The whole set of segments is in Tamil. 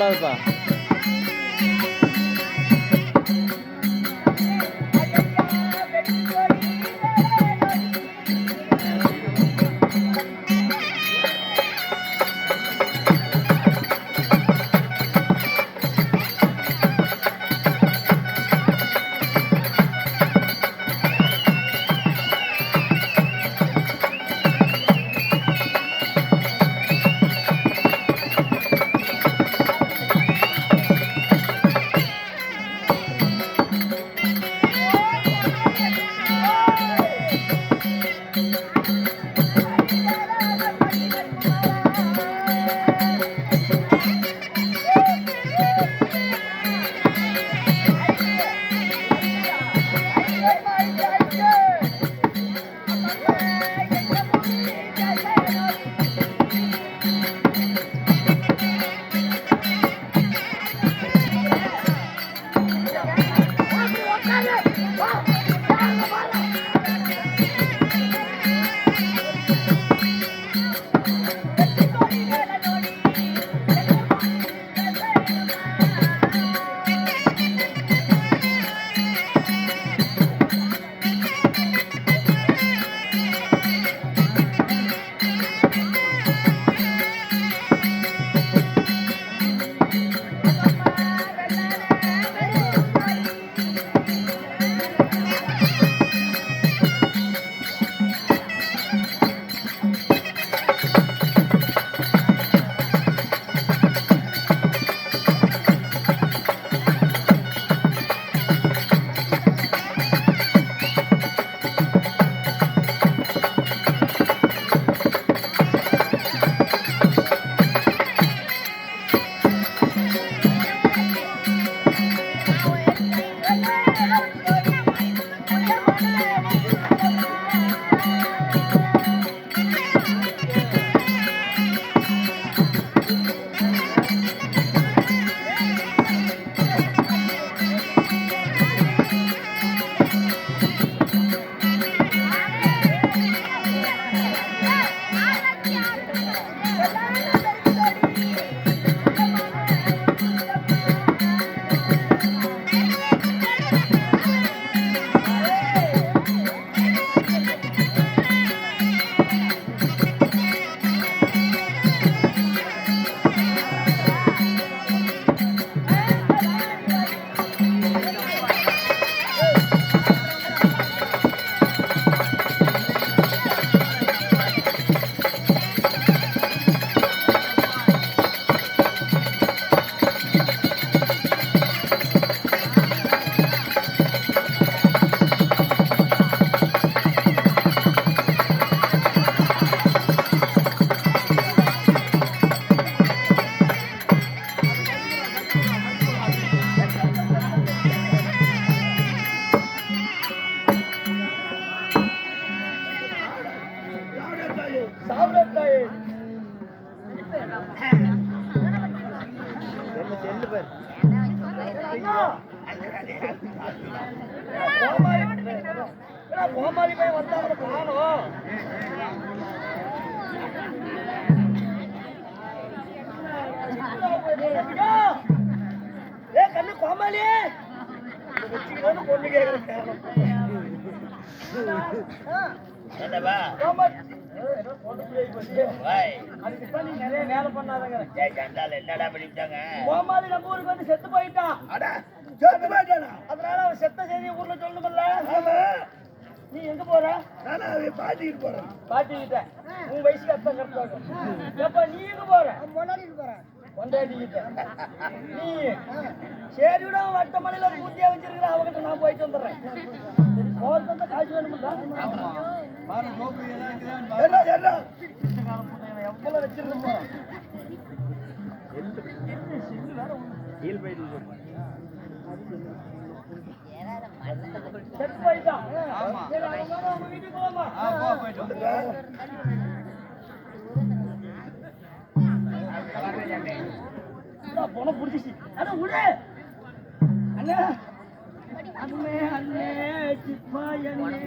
办法。கோமாளி போய் வந்தாங்க காணும் ஏ கண்ணு கோமாளி. பொண்ணு கேட்கறேன் என்னடா கோமாளி நம்ம ஊருக்கு வந்து செத்து போயிட்டான் போயிட்டானா அதனால அவன் செத்த செய்தி ஊர்ல சொல்லணும்ல நீ எங்க போற நானும் அவன் பாட்டிட்டு போறேன். பாட்டிக்கிட்ட உன் வயசுக்கு கரெக்டாக எப்ப நீ எங்க போற கொண்டாடிக்கிட்ட நீ சரி விட வட்ட பூத்தியா வச்சிருக்கிற அவகிட்ட நான் போயிட்டு வந்துடுறேன் போறது காசு என்ன என்ன? எவ்வளவு வச்சிருந்தோம் செத்து போயிட்டான் அவங்க வீட்டுக்கு போலாமா? நான் பணம் புடிச்சிச்சு. அட விடு அண்ணே. அண்ணே அண்ணே சிப்பா அண்ணே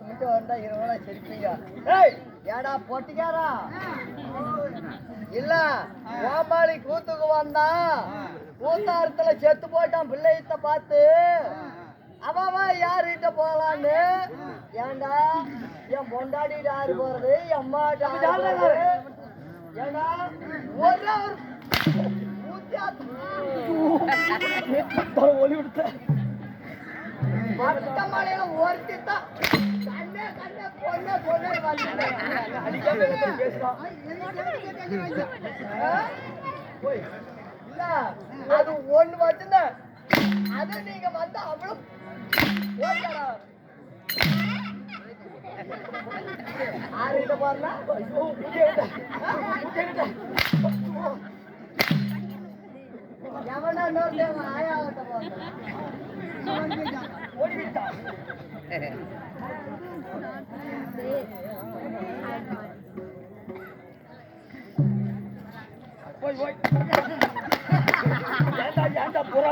நிமிஷம் வந்தா ரூபா சிரிப்பீங்க ஏய் ஏடா பொட்டிக்காரா? இல்ல கோமாளி கூத்துக்கு வந்தா கூத்தாரத்துல செத்து போட்டான் பிள்ளையத்த பார்த்து. அவன் யாருகிட்ட போலான்னு? ஏண்டா என் பொண்டாடிட்டு ஆறு போறது? போறது? ஏண்டா ஒரே ஒளி விடுத்த. அடுத்த மலையில ஒருத்தி தான் கண்ணே கண்ணே பொண்ணே பொண்ணே இல்ல, அது ஒண்ணு மட்டும்தான் அது நீங்க வந்து அவ்வளவு எவனா ஓடி போய் போய். ஏன்டா புறா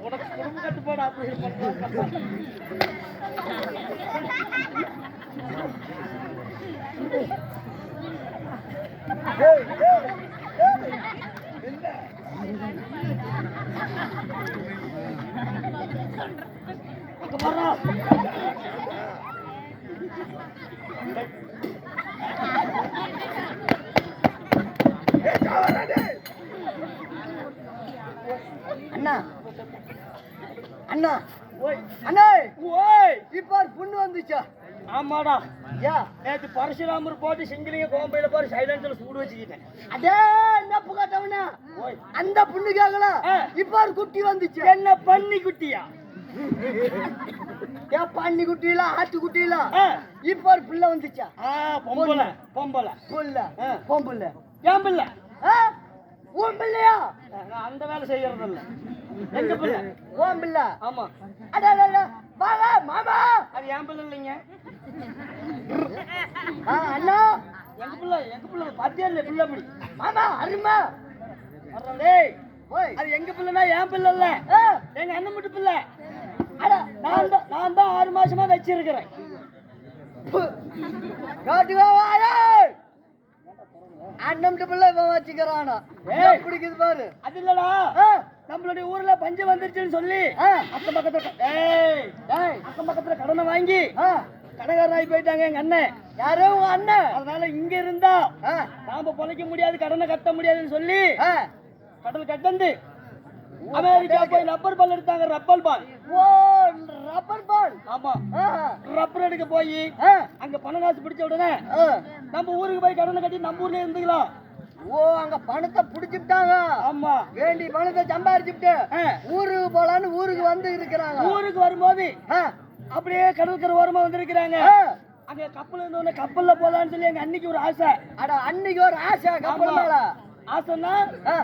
உனக்கு குடும்ப கட்டுப்பாடு அப்படி என்ன? அண்ணா. அண்ணா. அண்ணா. ஓய். இப்ப ஒரு புண்ணு வந்துச்சா? ஆமாடா. யா நேற்று பரசுராமர் போட்டு சிங்கிலிங்க கோம்பையில பாரு சைலன்ஸ்ல சூடு வச்சுக்கிட்டேன். அதே என்ன புகாட்டவனா அந்த புண்ணுக்காகல ஆ. இப்ப ஒரு குட்டி வந்துச்சு. என்ன பண்ணி குட்டியா ஏன் பண்ணி குட்டியில ஆட்டு குட்டியில. இப்ப ஒரு பிள்ளை வந்துச்சா? பொம்பளை. பொம்பளை. புள்ள. ஆ. பொம்புள்ள ஏன் பிள்ளை? உன் பிள்ளையா? நான் அந்த வேலை செய்யறது இல்ல எங்க பிள்ளை? உன் பிள்ளை. ஆமா. அட. வாங்க மாமா. அது என் பிள்ளை இல்லைங்க? அண்ணா. எங்க பிள்ளை எங்க பிள்ளை? பாத்தியா இல்ல பிள்ளை அப்படி மாமா அருமா டேய் அது எங்க பிள்ளைனா என் பிள்ளை இல்ல. எங்க அண்ணன் மட்டும் பிள்ளை. அட நான் தான் நான் தான் ஆறு மாசமா வச்சிருக்கிறேன். அண்ணன் பிள்ளை இவன் வச்சுக்கிறானா. பிடிக்குது பாரு. அது இல்லடா. நம்மளுடைய ஊர்ல பஞ்சம் வந்துருச்சுன்னு சொல்லி. அக்கம் பக்கத்துல. அக்கம் பக்கத்துல கடனை வாங்கி ஆகி போயிட்டாங்க எங்க அண்ணன் யாரோ உன் அண்ணன் அதனால இங்க இருந்தா. நாம பொழைக்க முடியாது கடனை கட்ட முடியாதுன்னு சொல்லி. கடல் கட்டந்து அமெரிக்கா போய் ரப்பர் பால் எடுத்தாங்க ரப்பர் பால் ஓ ரப்பர் பால் ஆமா. ரப்பர் எடுக்க போய். அங்க பணம் காசு பிடிச்ச உடனே. நம்ம ஊருக்கு போய் கடனை கட்டி நம்ம ஊர்லயே இருந்துக்கலாம் ஓ அங்க பணத்தை புடிச்சுட்டாங்க ஆமா வேண்டி பணத்தை சம்பாரிச்சுட்டு. ஊருக்கு போலான்னு ஊருக்கு வந்து இருக்கிறாங்க ஊருக்கு வரும்போது. அப்படியே கடற்கரை ஓரமா வந்திருக்கிறாங்க. அங்க கப்பல் இருந்தோடனே கப்பல்ல போலான்னு சொல்லி எங்க அன்னைக்கு ஒரு ஆசை அட அன்னைக்கு ஒரு ஆசை கப்பல். மேல ஆசைன்னா.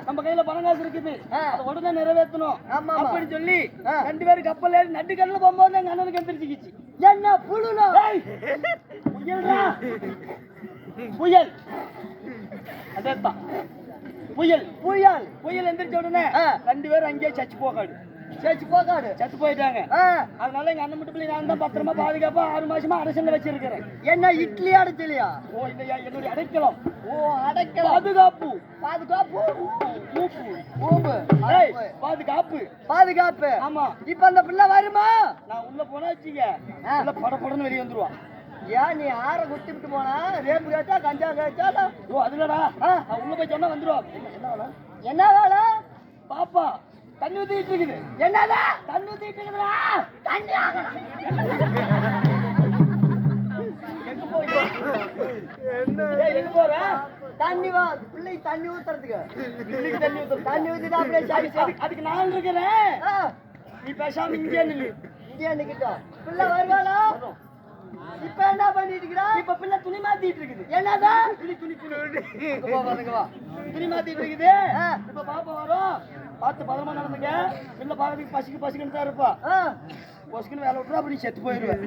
நம்ம கையில பணம் காசு இருக்குது. அதை உடனே நிறைவேற்றணும். அப்படின்னு சொல்லி. ரெண்டு பேரும் கப்பல் ஏறி நடுக்கடல போகும்போது எங்க அண்ணனுக்கு எந்திரிச்சுக்கிச்சு என்ன புழுல புயல்டா புயல் அதேதான் புயல் புயல் புயல் எந்திரிச்ச உடனே. ரெண்டு பேரும் அங்கேயே சச்சு போகாடு சேச்சு போகாடு செத்து போயிட்டாங்க. அதனால எங்க அண்ணன் மட்டும் நான் தான் பத்திரமா பாதுகாப்பா ஆறு மாசமா அரசங்க வச்சிருக்கிறேன். என்ன இட்லி அடைச்சலையா? ஓ இந்த என்னுடைய அடைக்கலம். ஓ அடைக்கலாம். பாதுகாப்பு. பாதுகாப்பு. மூப்பு ஏய், பாதுகாப்பு. பாதுகாப்பு. ஆமா. இப்ப அந்த பிள்ளை வருமா? நான் உள்ள போனா வச்சுக்க. ஆ. உள்ள பட படன்னு வெளியே வந்துருவான் ஏன் நீ ஆற குத்திட்டு போனா? ரேப்பு கேட்டா கஞ்சா கேட்டா? ஓ அதுலடா உள்ள போய் சொன்னா வேலை என்ன வேலை? பாப்பா தண்ணி ஊத்திட்டு இருக்குது என்னது? தண்ணி ஊத்திட்டு இருக்குதுடா தண்ணி தண்ணி வா. பிள்ளை தண்ணி ஊத்துறதுக்கு. பிள்ளைக்கு தண்ணி ஊத்து. தண்ணி ஊத்திட்டு அப்படியே சாடி அதுக்கு நான் இருக்கிறேன். நீ பேசாம இங்கே நில்லு. இங்கே நிக்கிட்டோம். பிள்ளை வருவாளோ? இப்ப என்ன பண்ணிட்டு இருக்கிறா? இப்ப பிள்ளை துணி மாத்திட்டு இருக்குது. என்னதான் துணி துணி துணி. துணி மாத்திட்டு இருக்குது. இப்ப பாப்பா வரும். பார்த்து பதமா நடந்துங்க இல்ல பாக்குறதுக்கு பசிக்கு பசிக்குன்னு தான் இருப்பா பசிக்குன்னு வேலை விட்டுரு அப்படி செத்து போயிருவேன்